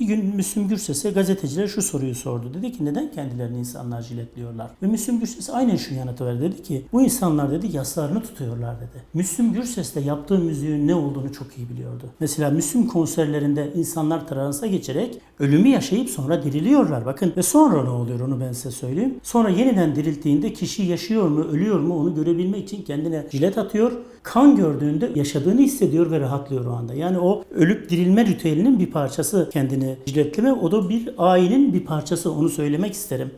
Bir gün Müslüm Gürses'e gazeteciler şu soruyu sordu. Dedi ki neden kendilerini insanlar jiletliyorlar? Ve Müslüm Gürses aynen şu yanıtı verdi. Dedi ki bu insanlar dedi yaslarını tutuyorlar dedi. Müslüm Gürses de yaptığı müziğin ne olduğunu çok iyi biliyordu. Mesela Müslüm konserlerinde insanlar transa geçerek ölümü yaşayıp sonra diriliyorlar. Bakın ve sonra ne oluyor onu ben size söyleyeyim. Sonra yeniden dirilttiğinde kişi yaşıyor mu ölüyor mu onu görebilmek için kendine jilet atıyor. Kan gördüğünde yaşadığını hissediyor ve rahatlıyor o anda. Yani o ölüp dirilme ritüelinin bir parçası kendini jiletleme. O da bir ayinin bir parçası. Onu söylemek isterim.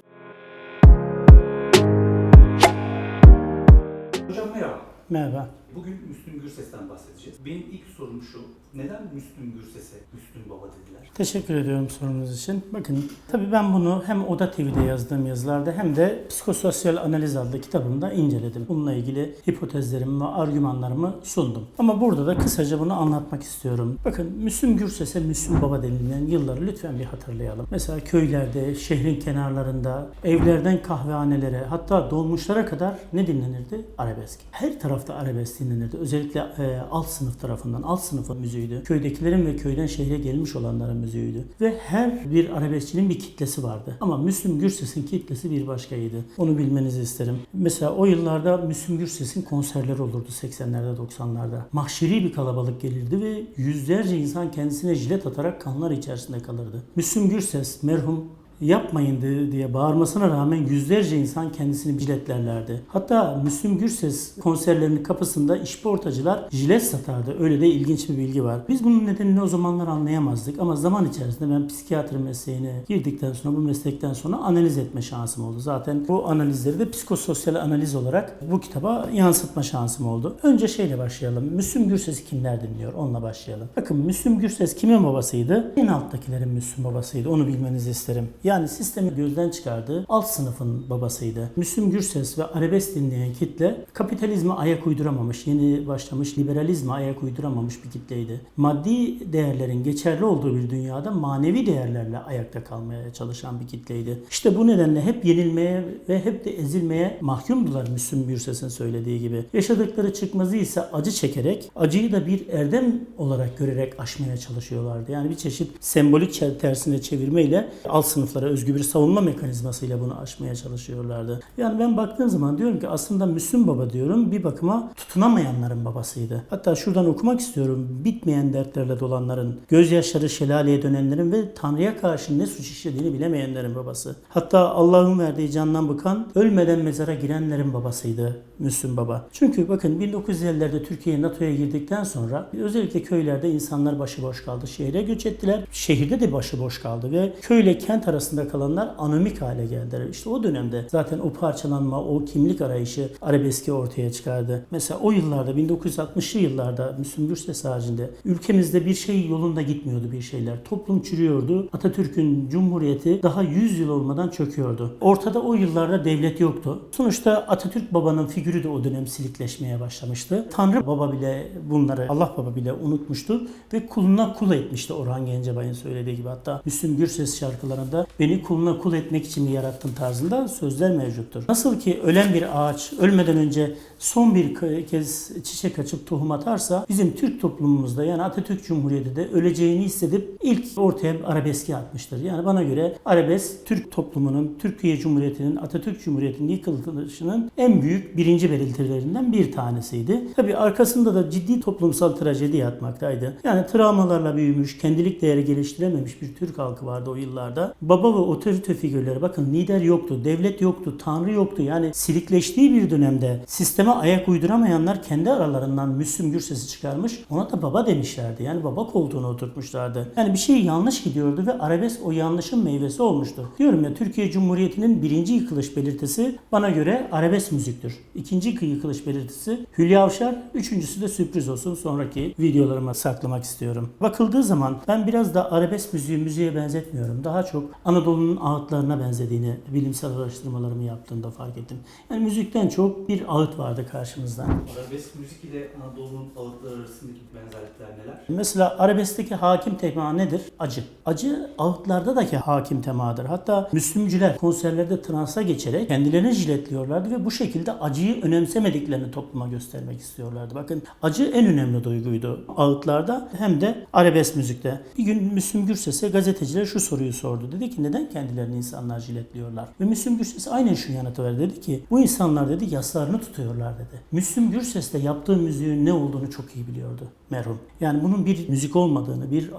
Hocam merhaba. Merhaba. Bugün Müslüm Gürses'ten bahsedeceğiz. Benim ilk sorum şu. Neden Müslüm Gürses'e Müslüm Baba dediler? Teşekkür ediyorum sorunuz için. Bakın tabii ben bunu hem Oda TV'de yazdığım yazılarda hem de Psikososyal Analiz adlı kitabımda inceledim. Bununla ilgili hipotezlerimi ve argümanlarımı sundum. Ama burada da kısaca bunu anlatmak istiyorum. Bakın Müslüm Gürses'e Müslüm Baba denilen yılları lütfen bir hatırlayalım. Mesela köylerde, şehrin kenarlarında, evlerden kahvehanelere hatta dolmuşlara kadar ne dinlenirdi? Arabesk. Her tarafta arabesk dinlenirdi. Özellikle e, alt sınıf tarafından, alt sınıfın müziğiydi. Köydekilerin ve köyden şehre gelmiş olanların müziğiydi. Ve her bir arabeskçinin bir kitlesi vardı. Ama Müslüm Gürses'in kitlesi bir başkaydı. Onu bilmenizi isterim. Mesela o yıllarda Müslüm Gürses'in konserleri olurdu 80'lerde 90'larda. Mahşeri bir kalabalık gelirdi ve yüzlerce insan kendisine jilet atarak kanlar içerisinde kalırdı. Müslüm Gürses merhum yapmayın di- diye bağırmasına rağmen yüzlerce insan kendisini jiletlerlerdi. Hatta Müslüm Gürses konserlerinin kapısında işportacılar jilet satardı. Öyle de ilginç bir bilgi var. Biz bunun nedenini o zamanlar anlayamazdık ama zaman içerisinde ben psikiyatri mesleğine girdikten sonra bu meslekten sonra analiz etme şansım oldu. Zaten bu analizleri de psikososyal analiz olarak bu kitaba yansıtma şansım oldu. Önce şeyle başlayalım. Müslüm Gürses'i kimler dinliyor? Onunla başlayalım. Bakın Müslüm Gürses kimin babasıydı? En alttakilerin Müslüm babasıydı. Onu bilmenizi isterim. Yani sistemi gözden çıkardığı alt sınıfın babasıydı. Müslüm Gürses ve arabesk dinleyen kitle kapitalizme ayak uyduramamış, yeni başlamış liberalizme ayak uyduramamış bir kitleydi. Maddi değerlerin geçerli olduğu bir dünyada manevi değerlerle ayakta kalmaya çalışan bir kitleydi. İşte bu nedenle hep yenilmeye ve hep de ezilmeye mahkumdular Müslüm Gürses'in söylediği gibi. Yaşadıkları çıkmazı ise acı çekerek, acıyı da bir erdem olarak görerek aşmaya çalışıyorlardı. Yani bir çeşit sembolik tersine çevirmeyle alt sınıflara özgü bir savunma mekanizmasıyla bunu aşmaya çalışıyorlardı. Yani ben baktığım zaman diyorum ki aslında Müslüm Baba diyorum bir bakıma tutunamayanların babasıydı. Hatta şuradan okumak istiyorum. Bitmeyen dertlerle dolanların, gözyaşları şelaleye dönenlerin ve Tanrı'ya karşı ne suç işlediğini bilemeyenlerin babası. Hatta Allah'ın verdiği candan bıkan, ölmeden mezara girenlerin babasıydı Müslüm Baba. Çünkü bakın 1950'lerde Türkiye NATO'ya girdikten sonra özellikle köylerde insanlar başıboş kaldı. Şehre göç ettiler. Şehirde de başıboş kaldı ve köyle kent arasında kalanlar anomik hale geldiler. İşte o dönemde zaten o parçalanma, o kimlik arayışı arabeski ortaya çıkardı. Mesela o yıllarda 1960'lı yıllarda Müslüm Gürses haricinde ülkemizde bir şey yolunda gitmiyordu bir şeyler. Toplum çürüyordu. Atatürk'ün cumhuriyeti daha 100 yıl olmadan çöküyordu. Ortada o yıllarda devlet yoktu. Sonuçta Atatürk babanın figürü de o dönem silikleşmeye başlamıştı. Tanrı baba bile bunları Allah baba bile unutmuştu ve kuluna kul etmişti Orhan Gencebay'ın söylediği gibi. Hatta Müslüm Gürses şarkılarında beni kuluna kul etmek için mi yarattın tarzında sözler mevcuttur. Nasıl ki ölen bir ağaç ölmeden önce son bir ke- kez çiçek açıp tohum atarsa bizim Türk toplumumuzda yani Atatürk Cumhuriyeti de öleceğini hissedip ilk ortaya arabeski atmıştır. Yani bana göre arabesk Türk toplumunun, Türkiye Cumhuriyeti'nin, Atatürk Cumhuriyeti'nin yıkılışının en büyük birinci belirtilerinden bir tanesiydi. Tabi arkasında da ciddi toplumsal trajedi yatmaktaydı. Yani travmalarla büyümüş, kendilik değeri geliştirememiş bir Türk halkı vardı o yıllarda. Baba ve otorite figürleri bakın lider yoktu, devlet yoktu, tanrı yoktu. Yani silikleştiği bir dönemde sisteme ayak uyduramayanlar kendi aralarından Müslüm Gürses'i çıkarmış. Ona da baba demişlerdi. Yani baba koltuğuna oturtmuşlardı. Yani bir şey yanlış gidiyordu ve arabesk o yanlışın meyvesi olmuştu. Diyorum ya Türkiye Cumhuriyeti'nin birinci yıkılış belirtisi bana göre arabesk müziktir. İkinci yıkılış belirtisi Hülya Avşar. Üçüncüsü de sürpriz olsun. Sonraki videolarıma saklamak istiyorum. Bakıldığı zaman ben biraz da arabesk müziği müziğe benzetmiyorum. Daha çok Anadolu'nun ağıtlarına benzediğini bilimsel araştırmalarımı yaptığımda fark ettim. Yani müzikten çok bir ağıt vardı karşımızda. Arabesk müzik ile Anadolu'nun ağıtları arasındaki benzerlikler neler? Mesela arabeskteki hakim tema nedir? Acı. Acı ağıtlardaki hakim temadır. Hatta Müslümcüler konserlerde transa geçerek kendilerini jiletliyorlardı ve bu şekilde acıyı önemsemediklerini topluma göstermek istiyorlardı. Bakın acı en önemli duyguydu ağıtlarda hem de arabesk müzikte. Bir gün Müslüm Gürses'e gazeteciler şu soruyu sordu. Dedi ki neden kendilerini insanlar jiletliyorlar? Ve Müslüm Gürses aynen şu yanıtı verdi. Dedi ki bu insanlar dedi yaslarını tutuyorlar dedi. Müslüm Gürses de yaptığı müziğin ne olduğunu çok iyi biliyordu merhum. Yani bunun bir müzik olmadığını, bir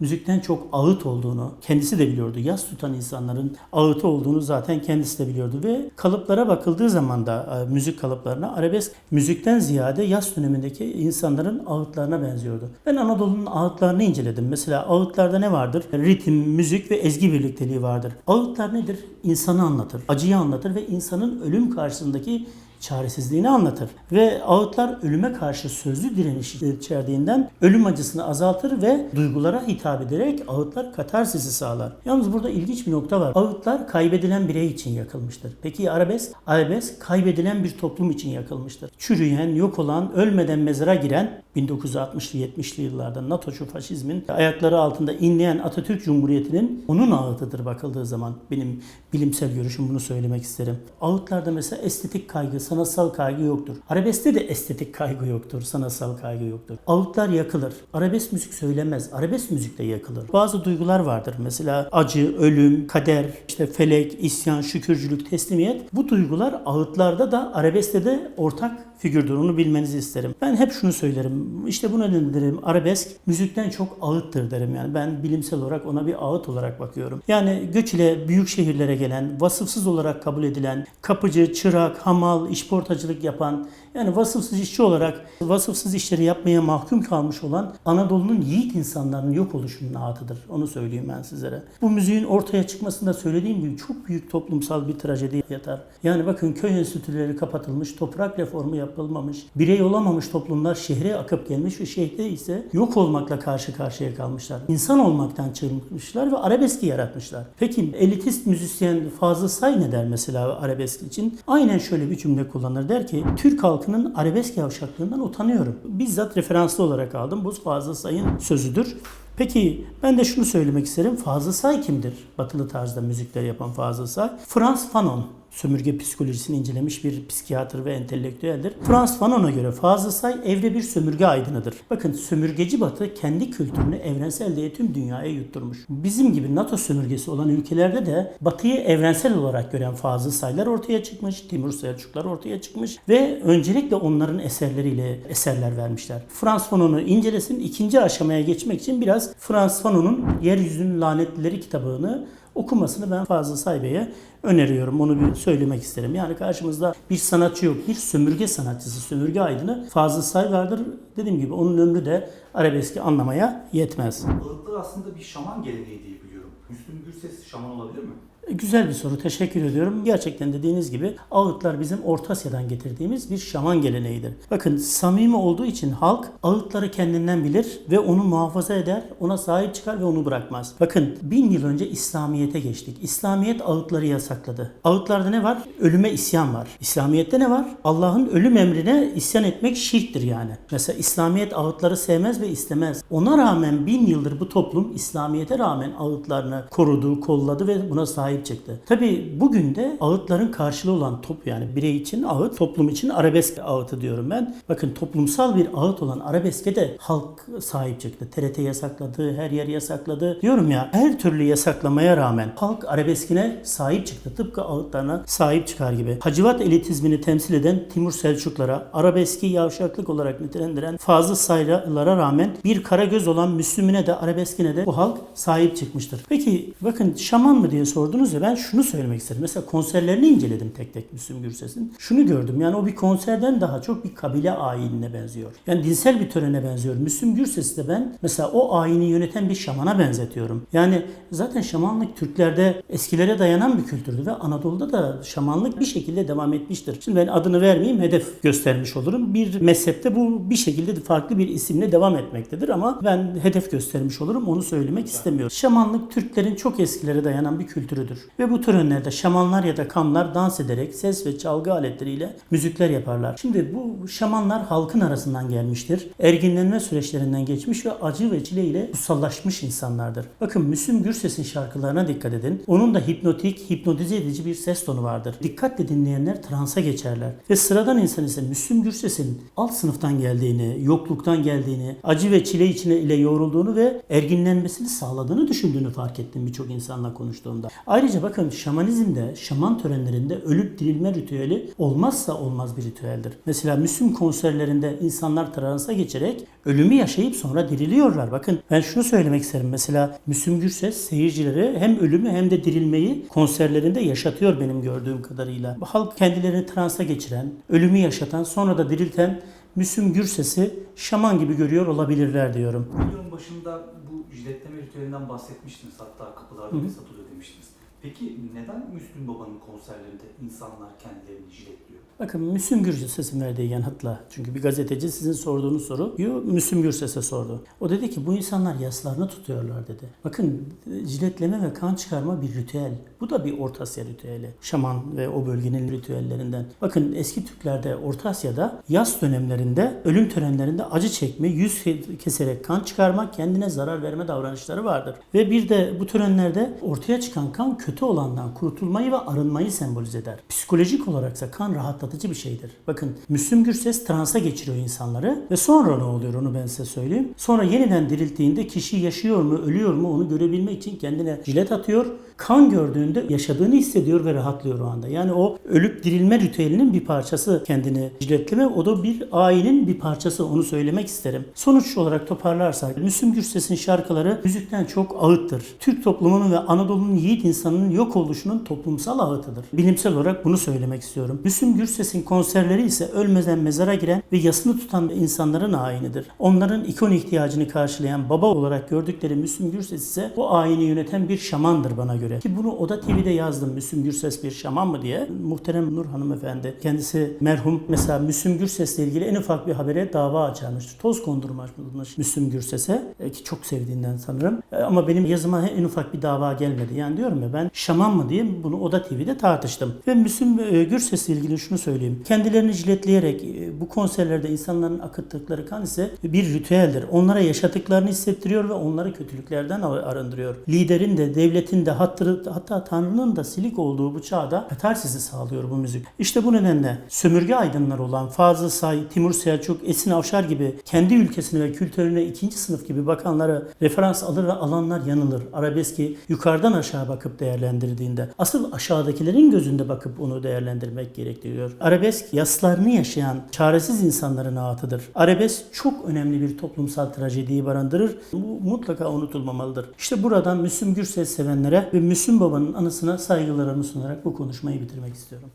müzikten çok ağıt olduğunu kendisi de biliyordu. Yas tutan insanların ağıtı olduğunu zaten kendisi de biliyordu ve kalıplara bakıldığı zaman da müzik kalıplarına arabesk müzikten ziyade yas dönemindeki insanların ağıtlarına benziyordu. Ben Anadolu'nun ağıtlarını inceledim. Mesela ağıtlarda ne vardır? Ritim, müzik ve ezgi birlikteliği vardır. Ağıtlar nedir? İnsanı anlatır, acıyı anlatır ve insanın ölüm karşısındaki çaresizliğini anlatır. Ve ağıtlar ölüme karşı sözlü direniş içerdiğinden ölüm acısını azaltır ve duygulara hitap ederek ağıtlar katarsisi sağlar. Yalnız burada ilginç bir nokta var. Ağıtlar kaybedilen birey için yakılmıştır. Peki arabesk? Arabesk kaybedilen bir toplum için yakılmıştır. Çürüyen, yok olan, ölmeden mezara giren 1960'lı 70'li yıllarda NATO'cu faşizmin ayakları altında inleyen Atatürk Cumhuriyeti'nin onun ağıtıdır bakıldığı zaman. Benim bilimsel görüşüm bunu söylemek isterim. Ağıtlarda mesela estetik kaygı, sanatsal kaygı yoktur. Arabeskte de estetik kaygı yoktur, sanatsal kaygı yoktur. Ağıtlar yakılır. Arabesk müzik söylemez. Arabesk müzik de yakılır. Bazı duygular vardır. Mesela acı, ölüm, kader, işte felek, isyan, şükürcülük, teslimiyet. Bu duygular ağıtlarda da arabeskte de ortak figürdür. Onu bilmenizi isterim. Ben hep şunu söylerim. İşte buna ne derim? Arabesk müzikten çok ağıttır derim yani. Ben bilimsel olarak ona bir ağıt olarak bakıyorum. Yani göç ile büyük şehirlere gelen, vasıfsız olarak kabul edilen, kapıcı, çırak, hamal, işportacılık yapan, yani vasıfsız işçi olarak vasıfsız işleri yapmaya mahkum kalmış olan Anadolu'nun yiğit insanların yok oluşunun ağıtıdır. Onu söyleyeyim ben sizlere. Bu müziğin ortaya çıkmasında söylediğim gibi çok büyük toplumsal bir trajedi yatar. Yani bakın köy enstitüleri kapatılmış, toprak reformu yapılmamış, birey olamamış toplumlar şehre akıp gelmiş ve şehirde ise yok olmakla karşı karşıya kalmışlar. İnsan olmaktan çıkmışlar ve arabeski yaratmışlar. Peki elitist müzisyen Fazıl Say ne der mesela arabesk için? Aynen şöyle bir cümle kullanır. Der ki Türk halkının arabesk yavşaklığından utanıyorum. Bizzat referanslı olarak aldım. Bu Fazıl Say'ın sözüdür. Peki ben de şunu söylemek isterim. Fazıl Say kimdir? Batılı tarzda müzikler yapan Fazıl Say. Frans Fanon sömürge psikolojisini incelemiş bir psikiyatr ve entelektüeldir. Frans Fanon'a göre Fazıl Say evre bir sömürge aydınıdır. Bakın sömürgeci Batı kendi kültürünü evrensel diye tüm dünyaya yutturmuş. Bizim gibi NATO sömürgesi olan ülkelerde de Batı'yı evrensel olarak gören Fazıl Saylar ortaya çıkmış, Timur Selçuklar ortaya çıkmış ve öncelikle onların eserleriyle eserler vermişler. Frans Fanon'u incelesin, ikinci aşamaya geçmek için biraz Frans Fanon'un Yeryüzünün Lanetlileri kitabını okumasını ben Fazıl Say Bey'e öneriyorum. Onu bir söylemek isterim. Yani karşımızda bir sanatçı yok. Bir sömürge sanatçısı, sömürge aydını Fazıl Say vardır. Dediğim gibi onun ömrü de arabeski anlamaya yetmez. Ağıtlar aslında bir şaman geleneği diye biliyorum. Müslüm Gürses şaman olabilir mi? Güzel bir soru. Teşekkür ediyorum. Gerçekten dediğiniz gibi ağıtlar bizim Orta Asya'dan getirdiğimiz bir şaman geleneğidir. Bakın samimi olduğu için halk ağıtları kendinden bilir ve onu muhafaza eder, ona sahip çıkar ve onu bırakmaz. Bakın bin yıl önce İslamiyet'e geçtik. İslamiyet ağıtları yasakladı. Ağıtlarda ne var? Ölüme isyan var. İslamiyet'te ne var? Allah'ın ölüm emrine isyan etmek şirktir yani. Mesela İslamiyet ağıtları sevmez ve istemez. Ona rağmen bin yıldır bu toplum İslamiyet'e rağmen ağıtlarını korudu, kolladı ve buna sahip çıktı. Tabi bugün de ağıtların karşılığı olan top yani birey için ağıt, toplum için arabesk ağıtı diyorum ben. Bakın toplumsal bir ağıt olan arabeske de halk sahip çıktı. TRT yasakladı, her yer yasakladı. Diyorum ya her türlü yasaklamaya rağmen halk arabeskine sahip çıktı. Tıpkı ağıtlarına sahip çıkar gibi. Hacivat elitizmini temsil eden Timur Selçuklara, arabeski yavşaklık olarak nitelendiren Fazıl Saylara rağmen bir karagöz olan Müslümüne de arabeskine de bu halk sahip çıkmıştır. Peki bakın şaman mı diye sordunuz sordunuz ya ben şunu söylemek istedim. Mesela konserlerini inceledim tek tek Müslüm Gürses'in. Şunu gördüm yani o bir konserden daha çok bir kabile ayinine benziyor. Yani dinsel bir törene benziyor. Müslüm Gürses'i de ben mesela o ayini yöneten bir şamana benzetiyorum. Yani zaten şamanlık Türklerde eskilere dayanan bir kültürdü ve Anadolu'da da şamanlık bir şekilde devam etmiştir. Şimdi ben adını vermeyeyim hedef göstermiş olurum. Bir mezhepte bu bir şekilde farklı bir isimle devam etmektedir ama ben hedef göstermiş olurum onu söylemek istemiyorum. Şamanlık Türklerin çok eskilere dayanan bir kültürüdür. Ve bu törenlerde şamanlar ya da kamlar dans ederek ses ve çalgı aletleriyle müzikler yaparlar. Şimdi bu şamanlar halkın arasından gelmiştir. Erginlenme süreçlerinden geçmiş ve acı ve çile ile kutsallaşmış insanlardır. Bakın Müslüm Gürses'in şarkılarına dikkat edin. Onun da hipnotik, hipnotize edici bir ses tonu vardır. Dikkatle dinleyenler transa geçerler. Ve sıradan insan ise Müslüm Gürses'in alt sınıftan geldiğini, yokluktan geldiğini, acı ve çile içine ile yoğrulduğunu ve erginlenmesini sağladığını düşündüğünü fark ettim birçok insanla konuştuğumda. Ayrıca bakın şamanizmde, şaman törenlerinde ölüp dirilme ritüeli olmazsa olmaz bir ritüeldir. Mesela Müslüm konserlerinde insanlar transa geçerek ölümü yaşayıp sonra diriliyorlar. Bakın ben şunu söylemek isterim. Mesela Müslüm Gürses seyircileri hem ölümü hem de dirilmeyi konserlerinde yaşatıyor benim gördüğüm kadarıyla. Halk kendilerini transa geçiren, ölümü yaşatan, sonra da dirilten Müslüm Gürses'i şaman gibi görüyor olabilirler diyorum. Videonun başında bu jiletleme ritüelinden bahsetmiştiniz. Hatta kapılarda Hı satılıyor demiştiniz. Peki neden Müslüm Baba'nın konserlerinde insanlar kendilerini jiletliyor? Bakın Müslüm Gürses'in verdiği yanıtla. Çünkü bir gazeteci sizin sorduğunuz soruyu Müslüm Gürses'e sordu. O dedi ki bu insanlar yaslarını tutuyorlar dedi. Bakın jiletleme ve kan çıkarma bir ritüel. Bu da bir Orta Asya ritüeli. Şaman ve o bölgenin ritüellerinden. Bakın eski Türklerde Orta Asya'da yaz dönemlerinde ölüm törenlerinde acı çekme, yüz keserek kan çıkarmak, kendine zarar verme davranışları vardır. Ve bir de bu törenlerde ortaya çıkan kan kötü olandan kurtulmayı ve arınmayı sembolize eder. Psikolojik olaraksa kan rahatlatıcı bir şeydir. Bakın Müslüm Gürses transa geçiriyor insanları ve sonra ne oluyor onu ben size söyleyeyim. Sonra yeniden dirilttiğinde kişi yaşıyor mu, ölüyor mu onu görebilmek için kendine jilet atıyor. Kan gördüğünde yaşadığını hissediyor ve rahatlıyor o anda. Yani o ölüp dirilme ritüelinin bir parçası kendini jiletleme. O da bir ayinin bir parçası onu söylemek isterim. Sonuç olarak toparlarsak Müslüm Gürses'in şarkıları müzikten çok ağıttır. Türk toplumunun ve Anadolu'nun yiğit insanının yok oluşunun toplumsal ağıtıdır. Bilimsel olarak bunu söylemek istiyorum. Müslüm Gürses'in konserleri ise ölmeden mezara giren ve yasını tutan insanların ayinidir. Onların ikon ihtiyacını karşılayan baba olarak gördükleri Müslüm Gürses ise o ayini yöneten bir şamandır bana göre. Ki bunu Oda TV'de yazdım Müslüm Gürses bir şaman mı diye. Muhterem Nur hanımefendi kendisi merhum mesela Müslüm Gürses'le ilgili en ufak bir habere dava açarmış. Toz kondurmuş Müslüm Gürses'e e, ki çok sevdiğinden sanırım. E, Ama benim yazıma en ufak bir dava gelmedi. Yani diyorum ya ben şaman mı diye bunu Oda TV'de tartıştım. Ve Müslüm e, Gürses'le ilgili şunu söyleyeyim. Kendilerini jiletleyerek bu konserlerde insanların akıttıkları kan ise bir ritüeldir. Onlara yaşadıklarını hissettiriyor ve onları kötülüklerden arındırıyor. Liderin de devletin de hattı, hatta Tanrı'nın da silik olduğu bu çağda katarsisi sağlıyor bu müzik. İşte bu nedenle sömürge aydınları olan Fazıl Say, Timur Selçuk, Esin Avşar gibi kendi ülkesine ve kültürüne ikinci sınıf gibi bakanları referans alır ve alanlar yanılır. Arabeski yukarıdan aşağı bakıp değerlendirdiğinde asıl aşağıdakilerin gözünde bakıp onu değerlendirmek gerektiriyor. Arabesk yaslarını yaşayan çaresiz insanların ağıtıdır. Arabesk çok önemli bir toplumsal trajediyi barındırır. Bu mutlaka unutulmamalıdır. İşte buradan Müslüm Gürses sevenlere ve Müslüm Baba'nın anısına saygılarımı sunarak bu konuşmayı bitirmek istiyorum.